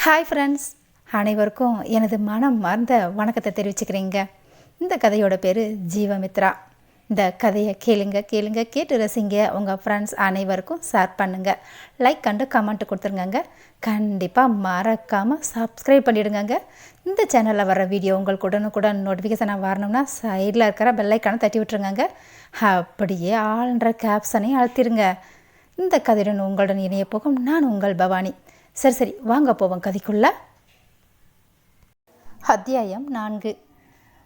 Hi friends அனைவருக்கும் எனது மனம் மறந்த வணக்கத்தை தெரிவிச்சுக்கிறீங்க. இந்த கதையோட பேர் ஜீவமித்ரா. இந்த கதையை கேளுங்க கேளுங்க கேட்டு ரசிங்க. உங்கள் ஃப்ரெண்ட்ஸ் அனைவருக்கும் ஷேர் பண்ணுங்கள் லைக் கண்டு கமெண்ட் கொடுத்துருங்கங்க. கண்டிப்பாக மறக்காமல் சப்ஸ்கிரைப் பண்ணிவிடுங்கங்க இந்த சேனலில் வர வீடியோ உங்களுக்கு உடனுக்குடன் நோட்டிஃபிகேஷனாக வரணும்னா சைடில் இருக்கிற பெல்லைக்கான தட்டி விட்டுருங்கங்க. அப்படியே ஆளுன்ற கேப்ஷனையும் அழுத்திருங்க. இந்த கதையுடன் உங்களுடன் இணைய போகும் நான் உங்கள் பவானி. சரி சரி வாங்க போவோம் கதைக்குள்ள. அத்தியாயம் நான்கு.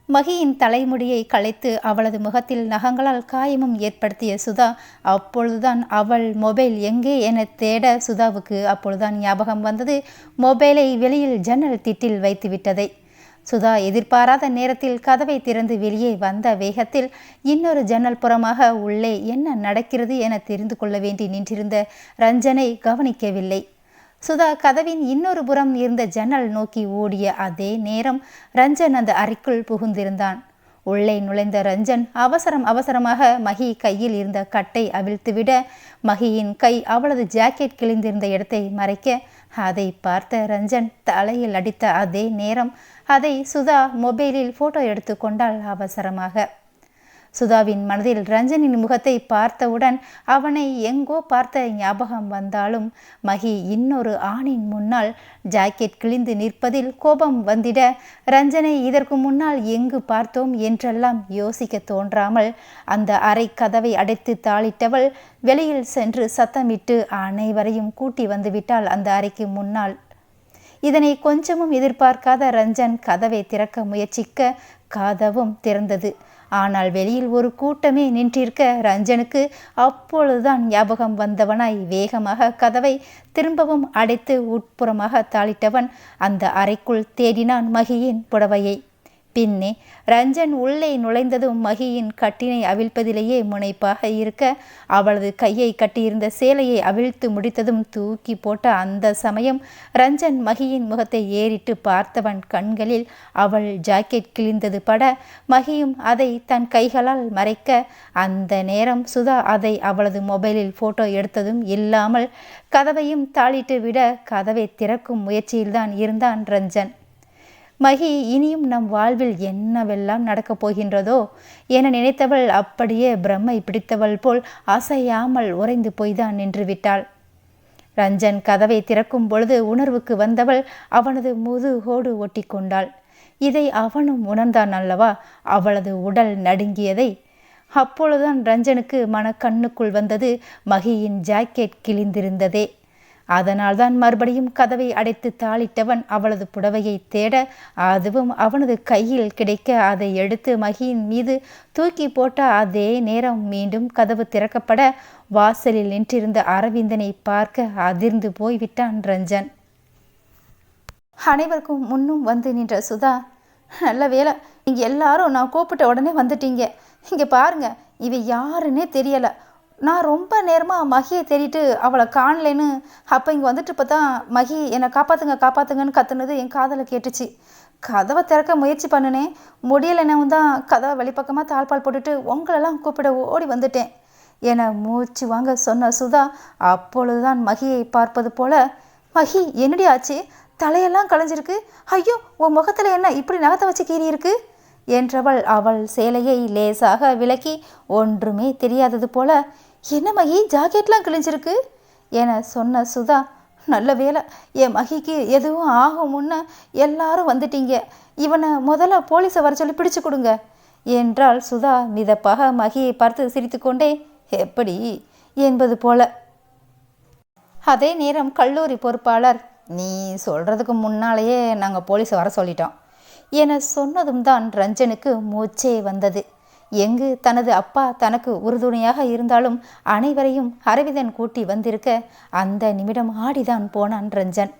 மகியின் தலைமுடியை களைத்து அவளது முகத்தில் நகங்களால் காயமும் ஏற்படுத்திய சுதா அப்பொழுதுதான் அவள் மொபைல் எங்கே என தேட சுதாவுக்கு அப்பொழுதுதான் ஞாபகம் வந்தது. மொபைலை வெளியில் ஜன்னல் திட்டில் வைத்து விட்டதை. சுதா எதிர்பாராத நேரத்தில் கதவை திறந்து வெளியே வந்த வேகத்தில் இன்னொரு ஜன்னல் புறமாக உள்ளே என்ன நடக்கிறது என தெரிந்து கொள்ள வேண்டி நின்றிருந்த ரஞ்சனை கவனிக்கவில்லை. சுதா கதவின் இன்னொரு புறம் இருந்த ஜன்னல் நோக்கி ஓடிய அதே நேரம் ரஞ்சன் அந்த அறைக்குள் புகுந்திருந்தான். உள்ளே நுழைந்த ரஞ்சன் அவசரம் அவசரமாக மகி கையில் இருந்த கட்டை அவிழ்த்துவிட மகியின் கை அவளது ஜாக்கெட் கிழிந்திருந்த இடத்தை மறைக்க அதை பார்த்த ரஞ்சன் தலையில் அடித்த அதே நேரம் அதை சுதா மொபைலில் ஃபோட்டோ எடுத்து கொண்டாள் அவசரமாக சுதாவின் மனதில் ரஞ்சனின் முகத்தை பார்த்தவுடன் அவனை எங்கோ பார்த்த ஞாபகம் வந்தாலும் மகி இன்னொரு ஆணின் முன்னால் ஜாக்கெட் கிழிந்து நிற்பதில் கோபம் வந்திட ரஞ்சனை இதற்கு முன்னால் எங்கு பார்த்தோம் என்றெல்லாம் யோசிக்க தோன்றாமல் அந்த அறை கதவை அடைத்து தாளிட்டவள் வெளியில் சென்று சத்தமிட்டு அனைவரையும் கூட்டி வந்துவிட்டாள் அந்த அறைக்கு முன்னால். இதனை கொஞ்சமும் எதிர்பார்க்காத ரஞ்சன் கதவை திறக்க முயற்சிக்க கதவும் திறந்தது. ஆனால் வெளியில் ஒரு கூட்டமே நின்றிருக்க ரஞ்சனுக்கு அப்பொழுதுதான் ஞாபகம் வந்தவனாய் வேகமாக கதவை திரும்பவும் அடைத்து உட்புறமாக தாளிட்டவன் அந்த அறைக்குள் தேடினான் மகியின் புடவையை. பின்னே ரஞ்சன் உள்ளே நுழைந்ததும் மகியின் கட்டினை அவிழ்ப்பதிலேயே முனைப்பாக இருக்க அவளது கையை கட்டியிருந்த சேலையை அவிழ்த்து முடித்ததும் தூக்கி போட்ட அந்த சமயம் ரஞ்சன் மகியின் முகத்தை ஏறிட்டு பார்த்தவன் கண்களில் அவள் ஜாக்கெட் கிழிந்தது பட மகியும் அதை தன் கைகளால் மறைக்க அந்த நேரம் சுதா அதை அவளது மொபைலில் போட்டோ எடுத்ததும் இல்லாமல் கதவையும் தாளிட்டு விட கதவை திறக்கும் முயற்சியில்தான் இருந்தான் ரஞ்சன். மகி இனியும் நம் வாழ்வில் என்னவெல்லாம் நடக்கப் போகின்றதோ என நினைத்தவள் அப்படியே பிரம்மை பிடித்தவள் போல் அசையாமல் உறைந்து போய்தான் நின்று விட்டாள். ரஞ்சன் கதவை திறக்கும் பொழுது உணர்வுக்கு வந்தவள் அவனது முதுகோடு ஒட்டி கொண்டாள். இதை அவனும் உணர்ந்தான் அல்லவா? அவளது உடல் நடுங்கியதை. அப்பொழுதுதான் ரஞ்சனுக்கு மனக்கண்ணுக்குள் வந்தது மகியின் ஜாக்கெட் கிழிந்திருந்ததே. அதனால்தான் மறுபடியும் கதவை அடைத்து தாளிட்டவன் அவளது புடவையை தேட அதுவும் அவனது கையில் கிடைக்க அதை எடுத்து மகியின் மீது தூக்கி போட்ட அதே நேரம் மீண்டும் கதவு திறக்கப்பட வாசலில் நின்றிருந்த அரவிந்தனை பார்க்க அதிர்ந்து போய்விட்டான் ரஞ்சன். அனைவருக்கும் முன்னும் வந்து நின்ற சுதா நல்ல வேலை இங்கே எல்லாரும் நான் கூப்பிட்ட உடனே வந்துட்டீங்க. இங்கே பாருங்க இவ யாருன்னே தெரியலை. நான் ரொம்ப நேரமாக மகியை தேடிட்டு அவளை காணலேன்னு அப்போ இங்கே வந்துட்டு இப்போ தான் மகி என்னை காப்பாற்றுங்க காப்பாற்றுங்கன்னு கத்துனது என் காதலை கேட்டுச்சு. கதவை திறக்க முயற்சி பண்ணினேன் முடியலைனவும் தான் கதவை வெளிப்பக்கமாக தாழ்பால் போட்டுட்டு உங்களெல்லாம் கூப்பிட ஓடி வந்துட்டேன். என மூச்சு வாங்க சொன்ன சுதா அப்பொழுதுதான் மகியை பார்ப்பது போல மகி என்னடி ஆச்சு? தலையெல்லாம் களைஞ்சிருக்கு. ஐயோ உன் முகத்தில் என்ன இப்படி நகத்தை வச்சு கீறி இருக்கு என்றவள் அவள் சேலையை லேசாக விலக்கி ஒன்றுமே தெரியாதது போல என்ன மகி ஜாக்கெட்லாம் கிழிஞ்சிருக்கு? என சொன்ன சுதா நல்ல வேலை என் மகிக்கு எதுவும் ஆகும் முன்ன எல்லாரும் வந்துட்டீங்க. இவனை முதல்ல போலீஸை வர சொல்லி பிடிச்சு கொடுங்க. என்றாள் சுதா மிதப்பாக மகியை பார்த்து சிரித்துக்கொண்டே எப்படி? என்பது போல. அதே நேரம் கல்லூரி பொறுப்பாளர் நீ சொல்கிறதுக்கு முன்னாலேயே நாங்கள் போலீஸை வர சொல்லிட்டோம். என சொன்னதும் தான் ரஞ்சனுக்கு மூச்சே வந்தது. எங்கு தனது அப்பா தனக்கு உறுதுணையாக இருந்தாலும் அனைவரையும் அரவிந்தன் கூட்டி வந்திருக்க அந்த நிமிடம் ஆடிதான் போனான் ரஞ்சன்.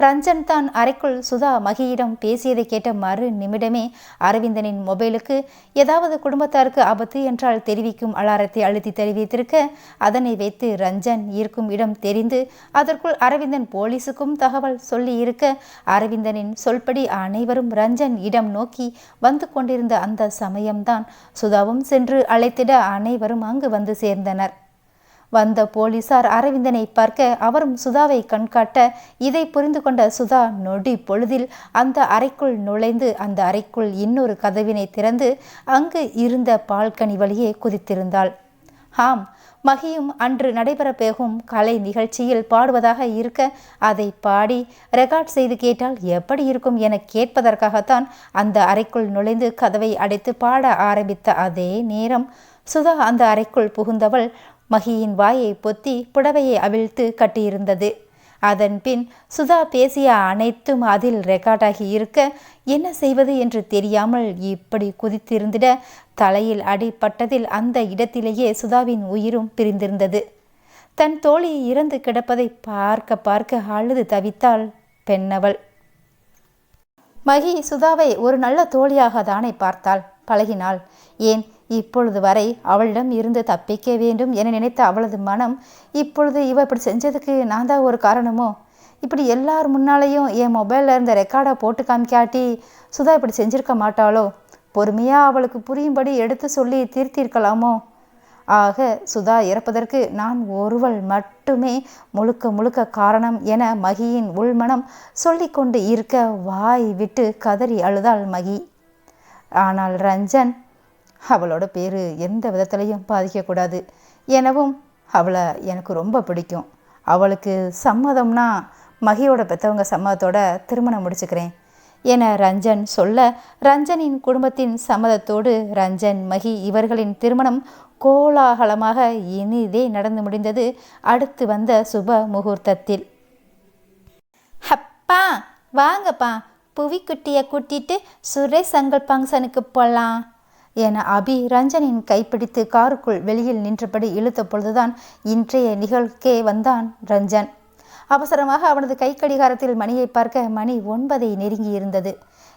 ரஞ்சன் தான் அறைக்குள் சுதா மகியிடம் பேசியதை கேட்ட மறு நிமிடமே அரவிந்தனின் மொபைலுக்கு ஏதாவது குடும்பத்தாருக்கு ஆபத்து என்றால் தெரிவிக்கும் அலாரத்தை அழுத்தி தெரிவித்திருக்க அதனை வைத்து ரஞ்சன் இருக்கும் இடம் தெரிந்து அதற்குள் அரவிந்தன் போலீஸுக்கும் தகவல் சொல்லி இருக்க அரவிந்தனின் சொல்படி அனைவரும் ரஞ்சன் இடம் நோக்கி வந்து கொண்டிருந்த அந்த சமயம்தான் சுதாவும் சென்று அழைத்திட அனைவரும் அங்கு வந்து சேர்ந்தனர். வந்த போலீசார் அரவிந்தனை பார்க்க அவரும் சுதாவை கண்காட்ட இதை புரிந்து கொண்ட சுதா நொடி பொழுதில் அந்த அறைக்குள் நுழைந்து அந்த அறைக்குள் இன்னொரு கதவினை திறந்து அங்கு இருந்த பால்கனி வழியே குதித்திருந்தாள். ஆம் மகியும் அன்று நடைபெறப்போகும் கலை நிகழ்ச்சியில் பாடுவதாக இருக்க அதை பாடி ரெக்கார்ட் செய்து கேட்டால் எப்படி இருக்கும் என கேட்பதற்காகத்தான் அந்த அறைக்குள் நுழைந்து கதவை அடைத்து பாட ஆரம்பித்த அதே நேரம் சுதா அந்த அறைக்குள் புகுந்தவள் மகியின் வாயை பொத்தி புடவையை அவிழ்த்து கட்டியிருந்தது. அதன் பின் சுதா பேசிய அனைத்தும் அதில் ரெக்கார்டாகி இருக்க என்ன செய்வது என்று தெரியாமல் இப்படி குதித்திருந்திட தலையில் அடிப்பட்டதில் அந்த இடத்திலேயே சுதாவின் உயிரும் பிரிந்திருந்தது. தன் தோழி இறந்து கிடப்பதை பார்க்க பார்க்க அழுது தவித்தாள் பெண்ணவள். மகி சுதாவை ஒரு நல்ல தோழியாக தானே பார்த்தாள். பழகினாள். ஏன் இப்பொழுது வரை அவளிடம் இருந்து தப்பிக்க வேண்டும் என நினைத்த அவளது மனம் இப்பொழுது இவ இப்படி செஞ்சதுக்கு நான் தான் ஒரு காரணமோ? இப்படி எல்லார் முன்னாலேயும் என் மொபைலில் இருந்த ரெக்கார்டை போட்டு காமிக்காட்டி சுதா இப்படி செஞ்சிருக்க மாட்டாளோ? பொறுமையாக அவளுக்கு புரியும்படி எடுத்து சொல்லி திருத்தியிருக்கலாமோ ஆக சுதா இறப்பதற்கு நான் ஒருவள் மட்டுமே முழுக்க முழுக்க காரணம் என மகியின் உள்மனம் சொல்லிக்கொண்டு இருக்க வாய் விட்டு கதறி அழுதாள் மகி. ஆனால் ரஞ்சன் அவளோட பேர் எந்த விதத்துலையும் பாதிக்கக்கூடாது எனவும் அவளை எனக்கு ரொம்ப பிடிக்கும். அவளுக்கு சம்மதம்னா மகியோட பெற்றவங்க சம்மதத்தோட திருமணம் முடிச்சுக்கிறேன் என ரஞ்சன் சொல்ல ரஞ்சனின் குடும்பத்தின் சம்மதத்தோடு ரஞ்சன் மகி இவர்களின் திருமணம் கோலாகலமாக இனிதே நடந்து முடிந்தது அடுத்து வந்த சுப முகூர்த்தத்தில். அப்பா வாங்கப்பா புவிக்குட்டியை கூட்டிட்டு சுரேஷ் அங்கல் ஃபங்க்ஷனுக்கு போகலாம் என அபி ரஞ்சனின் கைப்பிடித்து காருக்குள் வெளியில் நின்றபடி இழுத்த பொழுதுதான் இன்றைய நிகழ்க்கே வந்தான் ரஞ்சன். அவசரமாக அவனது கை கடிகாரத்தில் மணியை பார்க்க மணி ஒன்பதை நெருங்கியிருந்தது.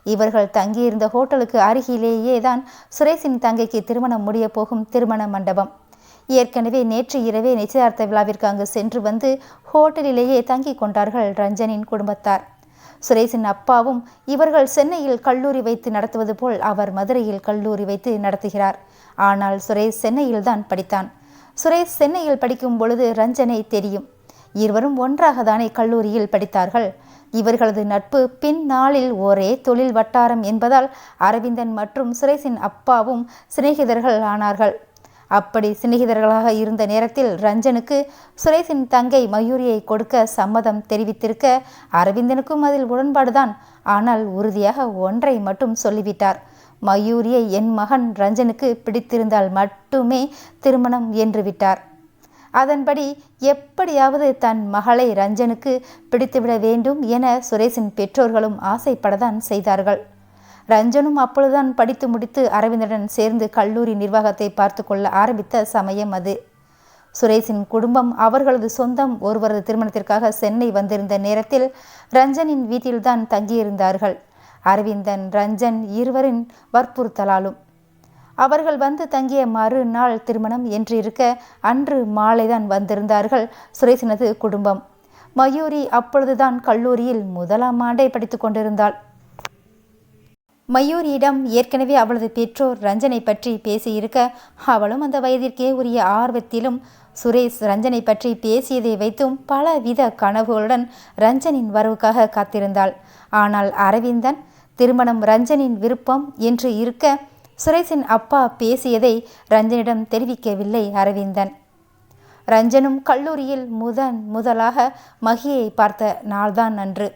இவர்கள் தங்கியிருந்த ஹோட்டலுக்கு அருகிலேயே தான் சுரேஷின் தங்கைக்கு திருமணம் முடிய போகும் திருமண மண்டபம். ஏற்கனவே நேற்று இரவே நிச்சயார்த்த விழாவிற்கு அங்கு சென்று வந்து ஹோட்டலிலேயே தங்கி கொண்டார்கள் ரஞ்சனின் குடும்பத்தார். சுரேஷின் அப்பாவும் இவர்கள் சென்னையில் கல்லூரி வைத்து நடத்துவது போல் அவர் மதுரையில் கல்லூரி வைத்து நடத்துகிறார். ஆனால் சுரேஷ் சென்னையில் தான் படித்தான். சுரேஷ் சென்னையில் படிக்கும் பொழுது ரஞ்சனை தெரியும். இருவரும் ஒன்றாக தானே கல்லூரியில் படித்தார்கள். இவர்களது நட்பு பின்னாளில் ஒரே தொழில் வட்டாரம் என்பதால் அரவிந்தன் மற்றும் சுரேஷின் அப்பாவும் சிநேகிதர்கள் ஆனார்கள். அப்படி சிநேகிதர்களாக இருந்த நேரத்தில் ரஞ்சனுக்கு சுரேஷின் தங்கை மயூரியை கொடுக்க சம்மதம் தெரிவித்திருக்க அரவிந்தனுக்கும் அதில் உடன்பாடுதான். ஆனால் உறுதியாக ஒன்றை மட்டும் சொல்லிவிட்டார். மயூரியை என் மகன் ரஞ்சனுக்கு பிடித்திருந்தால் மட்டுமே திருமணம் என்று விட்டார். அதன்படி எப்படியாவது தன் மகளை ரஞ்சனுக்கு பிடித்துவிட வேண்டும் என சுரேஷின் பெற்றோர்களும் ஆசைப்படத்தான் செய்தார்கள். ரஞ்சனும் அப்பொழுதுதான் படித்து முடித்து அரவிந்தனுடன் சேர்ந்து கல்லூரி நிர்வாகத்தை பார்த்து கொள்ள ஆரம்பித்த சமயம் அது. சுரேஷின் குடும்பம் அவர்களது சொந்தம் ஒருவரது திருமணத்திற்காக சென்னை வந்திருந்த நேரத்தில் ரஞ்சனின் வீட்டில்தான் தங்கியிருந்தார்கள். அரவிந்தன் ரஞ்சன் இருவரின் வற்புறுத்தலாலும். அவர்கள் வந்து தங்கிய மறுநாள் திருமணம் என்று இருக்க அன்று மாலைதான் வந்திருந்தார்கள் சுரேஷினது குடும்பம். மயூரி அப்பொழுதுதான் கல்லூரியில் முதலாம் ஆண்டை படித்து கொண்டிருந்தாள். மயூரியிடம் ஏற்கனவே அவளது பெற்றோர் ரஞ்சனை பற்றி பேசியிருக்க அவளும் அந்த வயதிற்கே உரிய ஆர்வத்திலும் சுரேஷ் ரஞ்சனை பற்றி பேசியதை வைத்தும் பலவித கனவுகளுடன் ரஞ்சனின் வரவுக்காக காத்திருந்தாள். ஆனால் அரவிந்தன் திருமணம் ரஞ்சனின் விருப்பம் என்று இருக்க சுரேஷின் அப்பா பேசியதை ரஞ்சனிடம் தெரிவிக்கவில்லை அரவிந்தன். ரஞ்சனும் கல்லூரியில் முதன் முதலாக மகியை பார்த்த நாள்தான் அன்று.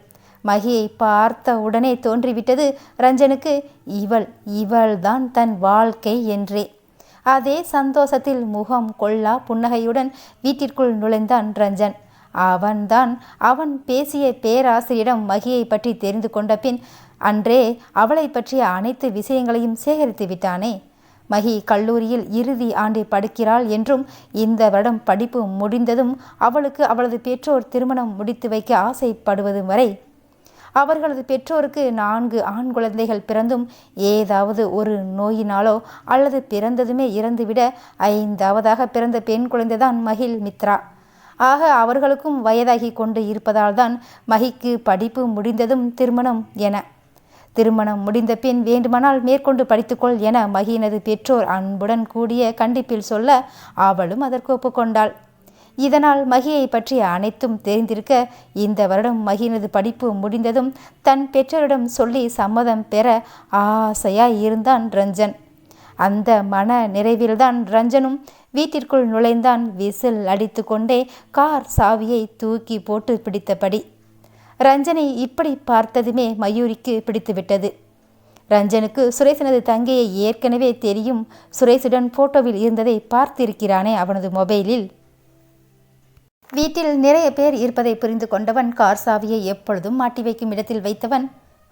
மகியை பார்த்த உடனே தோன்றிவிட்டது ரஞ்சனுக்கு இவள் இவள்தான் தன் வாழ்க்கை என்றே. அதே சந்தோஷத்தில் முகம் கொள்ளா புன்னகையுடன் வீட்டிற்குள் நுழைந்தான் ரஞ்சன். அவன்தான் அவன் பேசிய பேராசிரியரிடம் மகியை பற்றி தெரிந்து கொண்ட பின் அன்றே அவளை பற்றிய அனைத்து விஷயங்களையும் சேகரித்து விட்டானே. மகி கல்லூரியில் இறுதி ஆண்டை படிக்கிறாள் என்றும் இந்த வருடம் படிப்பு முடிந்ததும் அவளுக்கு அவளது பெற்றோர் திருமணம் முடித்து வைக்க ஆசைப்படுவதும் வரை அவர்களது பெற்றோருக்கு நான்கு ஆண் குழந்தைகள் பிறந்தும் ஏதாவது ஒரு நோயினாலோ அல்லது பிறந்ததுமே இறந்துவிட ஐந்தாவதாக பிறந்த பெண் குழந்தைதான் மகிழ் மித்ரா. ஆக அவர்களுக்கும் வயதாகி கொண்டு இருப்பதால் தான் மகிக்கு படிப்பு முடிந்ததும் திருமணம் என. திருமணம் முடிந்த பின் வேண்டுமானால் மேற்கொண்டு படித்துக்கொள் என மகியினது பெற்றோர் அன்புடன் கூடிய கண்டிப்பில் சொல்ல அவளும் அதற்கு ஒப்புக்கொண்டாள். இதனால் மகியை பற்றிய அனைத்தும் தெரிந்திருக்க இந்த வருடம் மகியினது படிப்பு முடிந்ததும் தன் பெற்றோரிடம் சொல்லி சம்மதம் பெற ஆசையாய் இருந்தான் ரஞ்சன். அந்த மன நிறைவில்தான் ரஞ்சனும் வீட்டிற்குள் நுழைந்தான் விசில் அடித்து கொண்டே கார் சாவியை தூக்கி போட்டு பிடித்தபடி. ரஞ்சனை இப்படி பார்த்ததுமே மயூரிக்கு பிடித்துவிட்டது. ரஞ்சனுக்கு சுரேஷனது தங்கையை ஏற்கனவே தெரியும். சுரேஷுடன் போட்டோவில் இருந்ததை பார்த்திருக்கிறானே அவனது மொபைலில் வீட்டில் நிறைய பேர் இருப்பதை புரிந்து கொண்டவன் கார் சாவியை எப்பொழுதும் மாட்டி வைக்கும் இடத்தில் வைத்தவன்.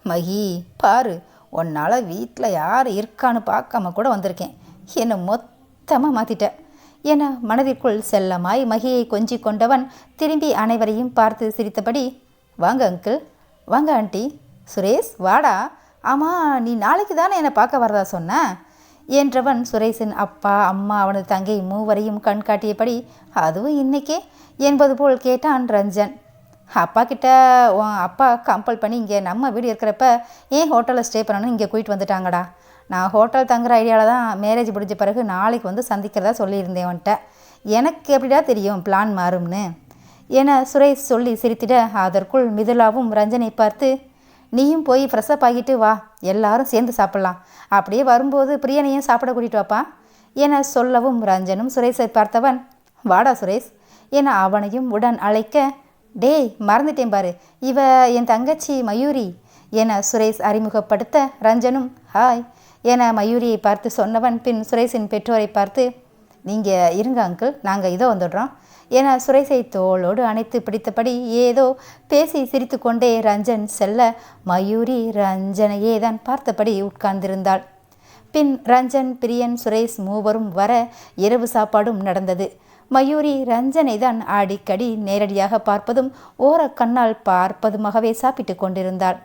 மகி பாரு உன்னால் வீட்டில் யார் இருக்கான்னு பார்க்காம கூட வந்திருக்கேன். என்னை மொத்தமாக மாற்றிட்டேன் என மனதிற்குள் செல்லமாய் மகியை கொஞ்சி கொண்டவன் திரும்பி அனைவரையும் பார்த்து சிரித்தபடி வாங்க அங்கிள் வாங்க ஆண்டி சுரேஷ் வாடா. ஆமாம் நீ நாளைக்கு தானே என்னை பார்க்க வரதா சொன்ன? என்றவன் சுரேஷின் அப்பா அம்மா அவனது தங்கை மூவரையும் கண்காட்டியபடி அதுவும் இன்னைக்கே? என்பது போல் கேட்டான் ரஞ்சன். அப்பா கிட்ட உன் அப்பா கம்பல் பண்ணி இங்கே நம்ம வீடு இருக்கிறப்ப ஏன் ஹோட்டலில் ஸ்டே பண்ணணும்னு இங்கே கூட்டிட்டு வந்துட்டாங்கடா? நான் ஹோட்டல் தங்குற ஐடியாவில் தான் மேரேஜ் முடிஞ்ச பிறகு நாளைக்கு வந்து சந்திக்கிறதா சொல்லியிருந்தேன் வந்துட்ட எனக்கு எப்படிடா தெரியும் பிளான் மாறும்னு? என சுரேஷ் சொல்லி சிரித்திட அதற்குள் மிதுலாவும் ரஞ்சனை பார்த்து நீயும் போய் ஃப்ரெஷ்ஷப் ஆகிட்டு வா. எல்லாரும் சேர்ந்து சாப்பிட்லாம். அப்படியே வரும்போது பிரியனையும் சாப்பிட கூட்டிட்டு வாப்பா. என சொல்லவும் ரஞ்சனும் சுரேஷை பார்த்தவன் வாடா சுரேஷ். என அவனையும் உடன் அழைக்க டேய் மறந்துட்டேன் பாரு. இவ என் தங்கச்சி மயூரி. என சுரேஷ் அறிமுகப்படுத்த ரஞ்சனும் ஹாய். என மயூரியை பார்த்து சொன்னவன் பின் சுரேஷின் பெற்றோரை பார்த்து நீங்கள் இருங்க அங்கிள் நாங்கள் இதோ வந்துடுறோம். என சுரேஷை தோளோடு அணைத்து பிடித்தபடி ஏதோ பேசி சிரித்துக்கொண்டே ரஞ்சன் செல்ல மயூரி ரஞ்சனையே தான் பார்த்தபடி உட்கார்ந்திருந்தாள். பின் ரஞ்சன் பிரியன் சுரேஷ் மூவரும் வர இரவு சாப்பாடும் நடந்தது. மயூரி ரஞ்சனை தான் அடிக்கடி நேரடியாக பார்ப்பதும் ஓரக்கண்ணால் பார்ப்பதுமாகவே சாப்பிட்டு கொண்டிருந்தாள்.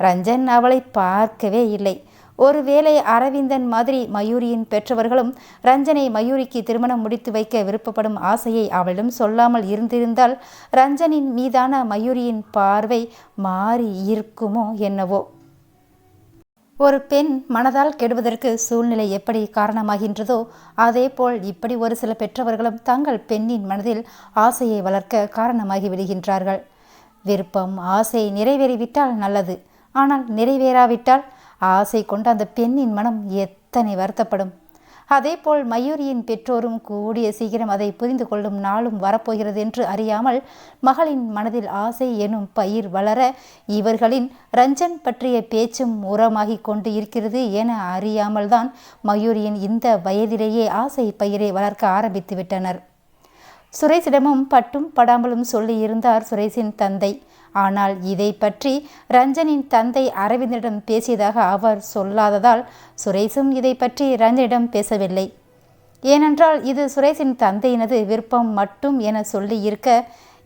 ரஞ்சன் அவளை பார்க்கவே இல்லை. ஒருவேளை அரவிந்தன் மாதிரி மயூரியின் பெற்றவர்களும் ரஞ்சனை மயூரிக்கு திருமணம் முடித்து வைக்க விருப்பப்படும் ஆசையை அவளிடம் சொல்லாமல் இருந்திருந்தால் ரஞ்சனின் மீதான மயூரியின் பார்வை மாறி இருக்குமோ என்னவோ? ஒரு பெண் மனதால் கெடுவதற்கு சூழ்நிலை எப்படி காரணமாகின்றதோ அதேபோல் இப்படி ஒரு சில பெற்றவர்களும் தங்கள் பெண்ணின் மனதில் ஆசையை வளர்க்க காரணமாகி விடுகின்றார்கள். விருப்பம் ஆசை நிறைவேறிவிட்டால் நல்லது. ஆனால் நிறைவேறாவிட்டால் ஆசை கொண்ட அந்த பெண்ணின் மனம் எத்தனை வருத்தப்படும். அதேபோல் மயூரியின் பெற்றோரும் கூடிய சீக்கிரம் அதை புரிந்து கொள்ளும் நாளும் வரப்போகிறது என்று அறியாமல் மகளின் மனதில் ஆசை எனும் பயிர் வளர இவர்களின் ரஞ்சன் பற்றிய பேச்சும் உரமாகி கொண்டு இருக்கிறது என அறியாமல்தான் மயூரியின் இந்த வயதிலேயே ஆசை பயிரை வளர்க்க ஆரம்பித்து விட்டனர் சுரேஷிடமும் பட்டும் படாமலும் சொல்லியிருந்தார் சுரேஷின் தந்தை. ஆனால் இதை பற்றி ரஞ்சனின் தந்தை அரவிந்தனிடம் பேசியதாக அவர் சொல்லாததால் சுரேஷும் இதை பற்றி ரஞ்சனிடம் பேசவில்லை. ஏனென்றால் இது சுரேஷின் தந்தையினது விருப்பம் மட்டும் என சொல்லி இருக்க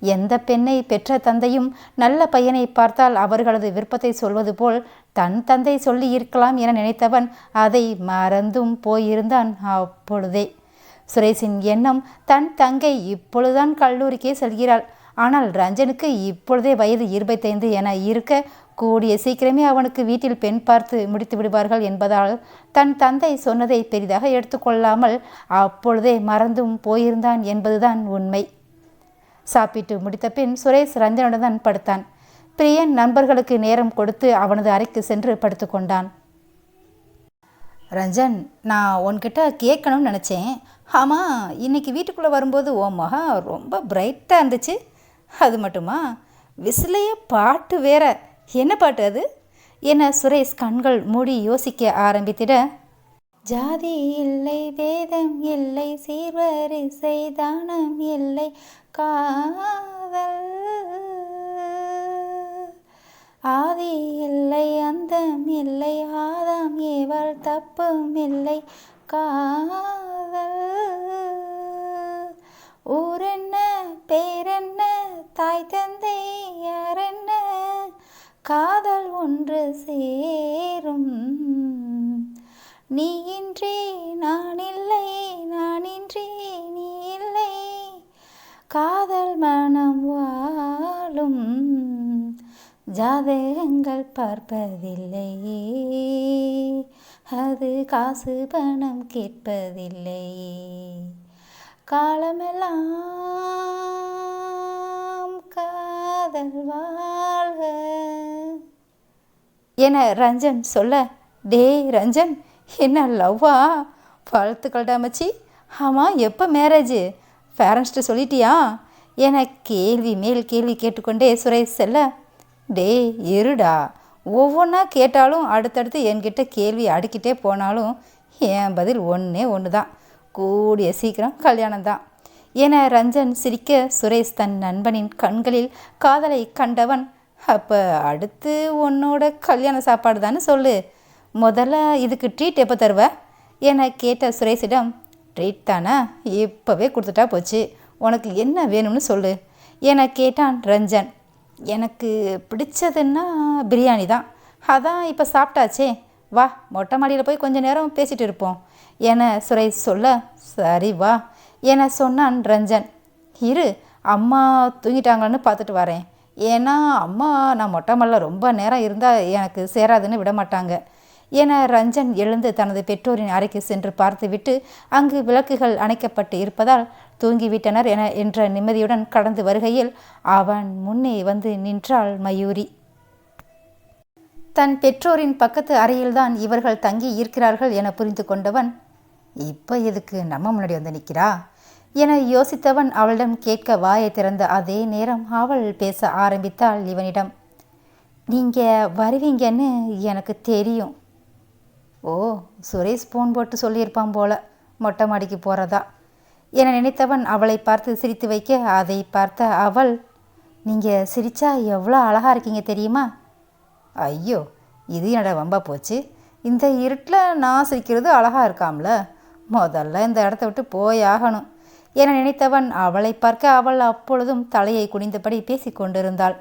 எந்த பெண்ணை பெற்ற தந்தையும் நல்ல பையனை பார்த்தால் அவர்களது விருப்பத்தை சொல்வது போல் தன் தந்தை சொல்லி இருக்கலாம் என நினைத்தவன் அதை மறந்தும் போயிருந்தான் அப்பொழுதே. சுரேஷின் எண்ணம் தன் தங்கை இப்பொழுதுதான் கல்லூரிக்கே செல்கிறாள். ஆனால் ரஞ்சனுக்கு இப்பொழுதே வயது இருபத்தைந்து என இருக்க கூடிய சீக்கிரமே அவனுக்கு வீட்டில் பெண் பார்த்து முடித்து விடுவார்கள் என்பதால் தன் தந்தை சொன்னதை பெரிதாக எடுத்துக்கொள்ளாமல் அப்பொழுதே மறந்தும் போயிருந்தான் என்பதுதான் உண்மை. சாப்பிட்டு முடித்த பின் சுரேஷ் ரஞ்சனுடன் படுத்தான். பிரியன் நண்பர்களுக்கு நேரம் கொடுத்து அவனது அறைக்கு சென்று படுத்துக்கொண்டான். ரஞ்சன் நான் உன்கிட்ட கேட்கணும்னு நினச்சேன். ஆமாம் இன்னைக்கு வீட்டுக்குள்ளே வரும்போது ஓ மகா ரொம்ப பிரைட்டாக இருந்துச்சு. அது மட்டுமா? விசிலையே பாட்டு வேற. என்ன பாட்டு அது? என்ன சுரேஷ் கண்கள் மூடி யோசிக்க ஆரம்பித்திட. ஜாதி இல்லை வேதம் இல்லை சீர்வரிசை தானம் இல்லை. காதல் ஆதி இல்லை அந்தம் இல்லை ஆதாம் ஏவல் தப்பும் இல்லை. காதல் ஊரென்ன பேரென்ன தாய் தந்தை யாரென்ன? காதல் ஒன்று சேரும். நீ இன்றி நான் இல்லை நான் இன்றி நீ இல்லை. காதல் மனம் வாழும். ஜாதகங்கள் பார்ப்பதில்லையே. அது காசு பணம் கேட்பதில்லையே. காலமெல்லாம் காதல் வாழ்க. என ரஞ்சன் சொல்ல டேய் ரஞ்சன் என்ன லவ்வா? வாழ்த்துக்கள்டா மச்சி. ஆமாம் எப்போ மேரேஜு? பேரண்ட்ஸ்ட்டு சொல்லிட்டியா? என கேள்வி மேல் கேள்வி கேட்டுக்கொண்டே சுரேஷ் செல்ல டேய் இருடா. ஒவ்வொன்றா கேட்டாலும் அடுத்தடுத்து என்கிட்ட கேள்வி அடுக்கிட்டே போனாலும் என் பதில் ஒன்றே ஒன்று தான் கூடிய சீக்கிரம் கல்யாணம் தான் என ரஞ்சன் சிரிக்க சுரேஷ் தன் நண்பனின் கண்களில் காதலை கண்டவன் அப்போ அடுத்து உன்னோட கல்யாண சாப்பாடு தானே சொல்லு. முதல்ல இதுக்கு ட்ரீட் எப்போ தருவ? என கேட்ட சுரேஷிடம் ட்ரீட் தானே? இப்போவே கொடுத்துட்டா போச்சு. உனக்கு என்ன வேணும்னு சொல்லு. என கேட்டான் ரஞ்சன். எனக்கு பிடிச்சதுன்னா பிரியாணி தான். அதான் இப்போ சாப்பிட்டாச்சே. வா மொட்டை மாடியில் போய் கொஞ்சம் நேரம் பேசிகிட்டு இருப்போம். என சுரேஷ் சொல்ல சரி வா என சொன்னான் ரஞ்சன். இரு அம்மா தூங்கிட்டாங்கன்னு பார்த்துட்டு வரேன். ஏன்னா அம்மா நான் மொட்டை மாடியில் ரொம்ப நேரம் இருந்தால் எனக்கு சேராதுன்னு விட மாட்டாங்க. என ரஞ்சன் எழுந்து தனது பெற்றோரின் அறைக்கு சென்று பார்த்துவிட்டு அங்கு விளக்குகள் அணைக்கப்பட்டு இருப்பதால் தூங்கிவிட்டனர் என என்ற நிம்மதியுடன் கடந்து வருகையில் அவன் முன்னே வந்து நின்றாள் மயூரி. தன் பெற்றோரின் பக்கத்து அறையில்தான் இவர்கள் தங்கி இருக்கிறார்கள் என புரிந்து கொண்டவன் இப்போ எதுக்கு நம்ம முன்னாடி வந்து நிற்கிறா என யோசித்தவன் அவளிடம் கேட்க வாயை திறந்த அதே நேரம் அவள் பேச ஆரம்பித்தாள் இவனிடம் நீங்கள் வருவீங்கன்னு எனக்கு தெரியும். ஓ சுரேஷ் ஃபோன் போட்டு சொல்லியிருப்பான் போல மொட்டை மாடிக்கு போகிறதா என நினைத்தவன் அவளை பார்த்து சிரித்து வைக்க அதை பார்த்த அவள் நீங்கள் சிரிச்சா எவ்வளோ அழகாக இருக்கீங்க தெரியுமா? ஐயோ இது என்னடா வம்பா போச்சு? இந்த இருட்டில் நான் சிரிக்கிறது அழகாக இருக்காம்ல? முதல்ல இந்த இடத்த விட்டு போயாகணும் என நினைத்தவன் அவளை பார்க்க அவள் அப்பொழுதும் தலையை குனிந்தபடி பேசிக் கொண்டிருந்தாள்.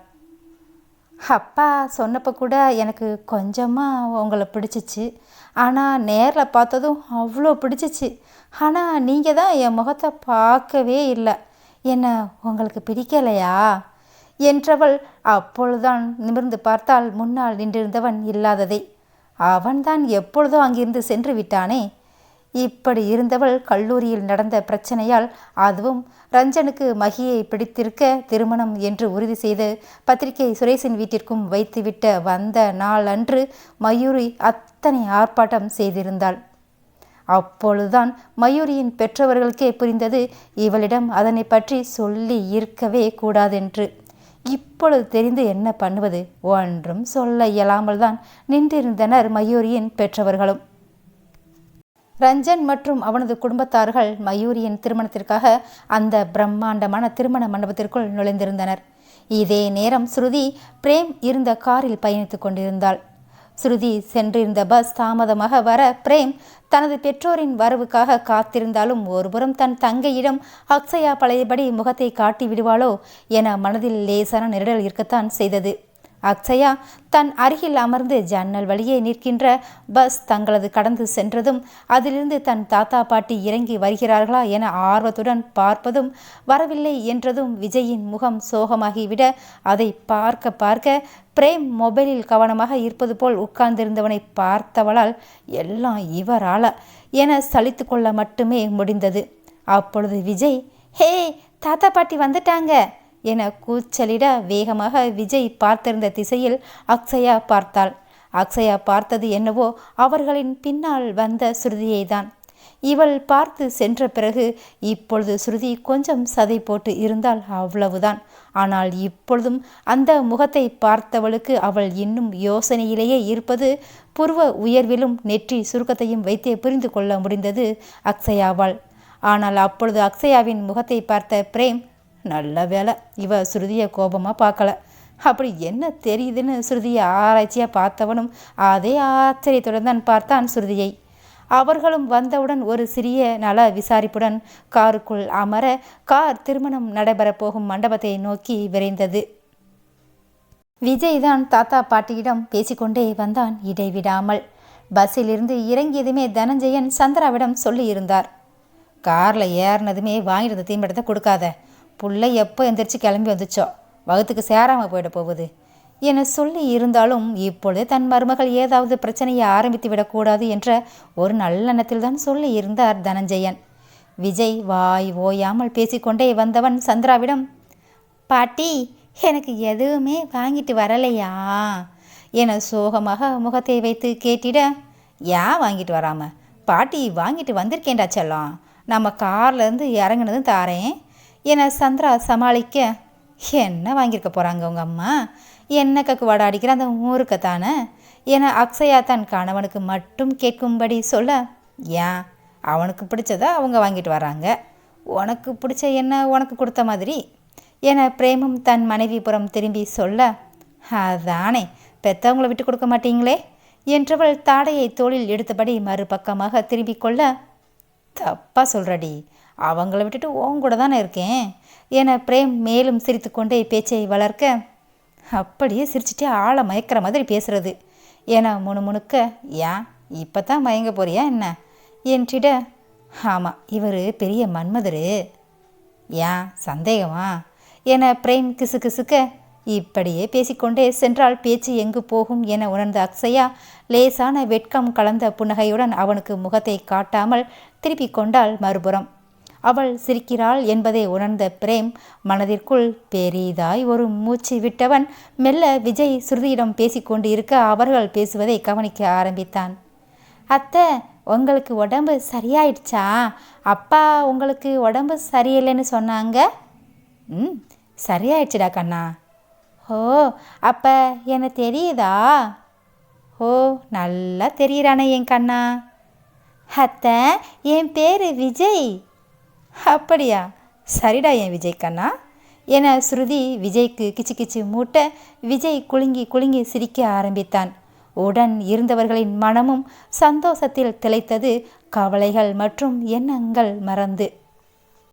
அப்பா சொன்னப்போ கூட எனக்கு கொஞ்சமாக உங்களை பிடிச்சிச்சு. ஆனால் நேரில் பார்த்ததும் அவ்வளோ பிடிச்சிச்சு. ஆனால் நீங்கள் தான் என் முகத்தை பார்க்கவே இல்லை. என்ன உங்களுக்கு பிடிக்கலையா? என்றவள் அப்பொழுதுதான் நிமிர்ந்து பார்த்தால் முன்னால் நின்றிருந்தவன் இல்லாததை. அவன்தான் எப்பொழுதோ அங்கிருந்து சென்று விட்டானே. இப்படி இருந்தவள் கல்லூரியில் நடந்த பிரச்சனையால் அதுவும் ரஞ்சனுக்கு மகியை பிடித்திருக்க திருமணம் என்று உறுதி செய்து பத்திரிகை சுரேஷின் வீட்டிற்கும் வைத்துவிட்ட வந்த நாள் அன்று மயூரி அத்தனை ஆர்ப்பாட்டம் செய்திருந்தாள். அப்பொழுதுதான் மயூரியின் பெற்றவர்களுக்கே புரிந்தது இவளிடம் அதனை பற்றி சொல்லி இருக்கவே கூடாதென்று. இப்பொழுது தெரிந்து என்ன பண்ணுவது? ஒன்றும் சொல்ல இயலாமல் தான் நின்றிருந்தனர் மயூரியின் பெற்றவர்களும். ரஞ்சன் மற்றும் அவனது குடும்பத்தார்கள் மயூரியின் திருமணத்திற்காக அந்த பிரம்மாண்டமான திருமண மண்டபத்திற்குள் நுழைந்திருந்தனர். இதே நேரம் ஸ்ருதி பிரேம் இருந்த காரில் பயணித்துக் கொண்டிருந்தாள். ஸ்ருதி சென்றிருந்த பஸ் தாமதமாக வர பிரேம் தனது பெற்றோரின் வரவுக்காக காத்திருந்தாலும் ஒருபுறம் தன் தங்கையிடம் அக்ஷயா பழையபடி முகத்தை காட்டி விடுவாளோ? என மனதில் லேசான நெருடல் இருக்கத்தான் செய்தது. அக்ஷயா தன் அருகில் அமர்ந்து ஜன்னல் வழியே நிற்கின்ற பஸ் தங்களது கடந்து சென்றதும் அதிலிருந்து தன் தாத்தா பாட்டி இறங்கி வருகிறார்களா என ஆர்வத்துடன் பார்ப்பதும் வரவில்லை என்றதும் விஜயின் முகம் சோகமாகிவிட அதை பார்க்க பார்க்க பிரேம் மொபைலில் கவனமாக இருப்பது போல் உட்கார்ந்திருந்தவனை பார்த்தவளால் எல்லாம் இவரால என சலித்து கொள்ள மட்டுமே முடிந்தது. அப்பொழுது விஜய் ஹே தாத்தா பாட்டி வந்துட்டாங்க. என கூச்சலிட வேகமாக விஜய் பார்த்திருந்த திசையில் அக்ஷயா பார்த்தாள். அக்ஷயா பார்த்தது என்னவோ அவர்களின் பின்னால் வந்த ஸ்ருதியை தான் இவள் பார்த்து சென்ற பிறகு இப்பொழுது ஸ்ருதி கொஞ்சம் சதை போட்டு இருந்தால் அவ்வளவுதான். ஆனால் இப்பொழுதும் அந்த முகத்தை பார்த்தவளுக்கு அவள் இன்னும் யோசனையிலேயே இருப்பது புருவ உயர்விலும் நெற்றி சுருக்கத்தையும் வைத்தே புரிந்து கொள்ள முடிந்தது அக்ஷயாவாள் ஆனால் அப்பொழுது அக்ஷயாவின் முகத்தை பார்த்த பிரேம் நல்ல வேலை. இவ ஸ்ருதியை கோபமாக பார்க்கல. அப்படி என்ன தெரியுதுன்னு ஸ்ருதியை ஆராய்ச்சியாக பார்த்தவனும் அதே ஆச்சரியத்துடன் தான் பார்த்தான் ஸ்ருதியை. அவர்களும் வந்தவுடன் ஒரு சிறிய நல விசாரிப்புடன் காருக்குள் அமர கார் திருமணம் நடைபெறப் போகும் மண்டபத்தை நோக்கி விரைந்தது. விஜய் தான் தாத்தா பாட்டியிடம் பேசிக்கொண்டே வந்தான் இடைவிடாமல். பஸ்ஸிலிருந்து இறங்கியதுமே தனஞ்சயன் சந்திராவிடம் சொல்லியிருந்தார். காரில் ஏறினதுமே வாங்கிட்டு தீம்படத்தை கொடுக்காத. புள்ள எப்போ எந்திரிச்சு கிளம்பி வந்துச்சோ? வகுத்துக்கு சேராமல் போயிட போகுது. என சொல்லி இருந்தாலும் இப்பொழுது தன் மருமகள் ஏதாவது பிரச்சனையை ஆரம்பித்து விடக்கூடாது என்ற ஒரு நல்லெண்ணத்தில் தான் சொல்லி இருந்தார் தனஞ்சயன். விஜய் வாய் ஓயாமல் பேசிக்கொண்டே வந்தவன் சந்திராவிடம் பாட்டி எனக்கு எதுவுமே வாங்கிட்டு வரலையா? என சோகமாக முகத்தை வைத்து கேட்டிட ஏன் வாங்கிட்டு வராம? பாட்டி வாங்கிட்டு வந்திருக்கேன்டா செல்லம். நம்ம கார்லேருந்து இறங்குனதும் தாரேன். என சந்திரா சமாளிக்க என்ன வாங்கியிருக்க போகிறாங்க உங்கள் அம்மா? என்ன கக்கு அடிக்கிற அந்த ஊருக்கத்தானே என அக்ஷயா தன் கணவனுக்கு மட்டும் கேட்கும்படி சொல்ல ஏன்? அவனுக்கு பிடிச்சதை அவங்க வாங்கிட்டு வராங்க உனக்கு பிடிச்ச என்ன உனக்கு கொடுத்த மாதிரி? என பிரேமும் தன் மனைவி புறம் திரும்பி சொல்ல அதானே பெத்தவங்களை விட்டு கொடுக்க மாட்டீங்களே? என்றவள் தாடையை தோளில் எடுத்தபடி மறுபக்கமாக திரும்பிக் கொள்ள தப்பாக சொல்கிறடி அவங்கள விட்டுட்டு உன் கூட தானே இருக்கேன்? என பிரேம் மேலும் சிரித்துக்கொண்டே பேச்சை வளர்க்க அப்படியே சிரிச்சிட்டே ஆளை மயக்கிற மாதிரி பேசுறது. என முணுமுணுக்க ஏன் இப்போ தான் மயங்க போறியா என்ன? என்றிட ஆமாம் இவர் பெரிய மன்மதரு. ஏன் சந்தேகமா? என பிரேம் கிசு கிசுக்க இப்படியே பேசிக்கொண்டே சென்றால் பேச்சு எங்கு போகும்? என உணர்ந்த அக்ஷயா லேசான வெட்கம் கலந்த புன்னகையுடன் அவனுக்கு முகத்தை காட்டாமல் திருப்பிக் கொண்டாள் மறுபுறம். அவள் சிரிக்கிறாள் என்பதை உணர்ந்த பிரேம் மனதிற்குள் பெரிதாய் ஒரு மூச்சு விட்டவன் மெல்ல விஜய் ஸ்ருதியிடம் பேசிக்கொண்டு இருக்க அவர்கள் பேசுவதை கவனிக்க ஆரம்பித்தான். அத்தை உங்களுக்கு உடம்பு சரியாயிடுச்சா? அப்பா உங்களுக்கு உடம்பு சரியில்லைன்னு சொன்னாங்க? ம் சரியாயிடுச்சுடா கண்ணா. ஓ அப்போ என்ன தெரியுதா? ஓ நல்லா தெரியுறானே என் கண்ணா. அத்தை என் பேர் விஜய். அப்படியா? சரிடா என் விஜய் கண்ணா. என ஸ்ருதி விஜய்க்கு கிச்சு கிச்சு மூட்ட விஜய் குலுங்கி குலுங்கி சிரிக்க ஆரம்பித்தான். உடன் இருந்தவர்களின் மனமும் சந்தோஷத்தில் திளைத்தது கவலைகள் மற்றும் எண்ணங்கள் மறந்து.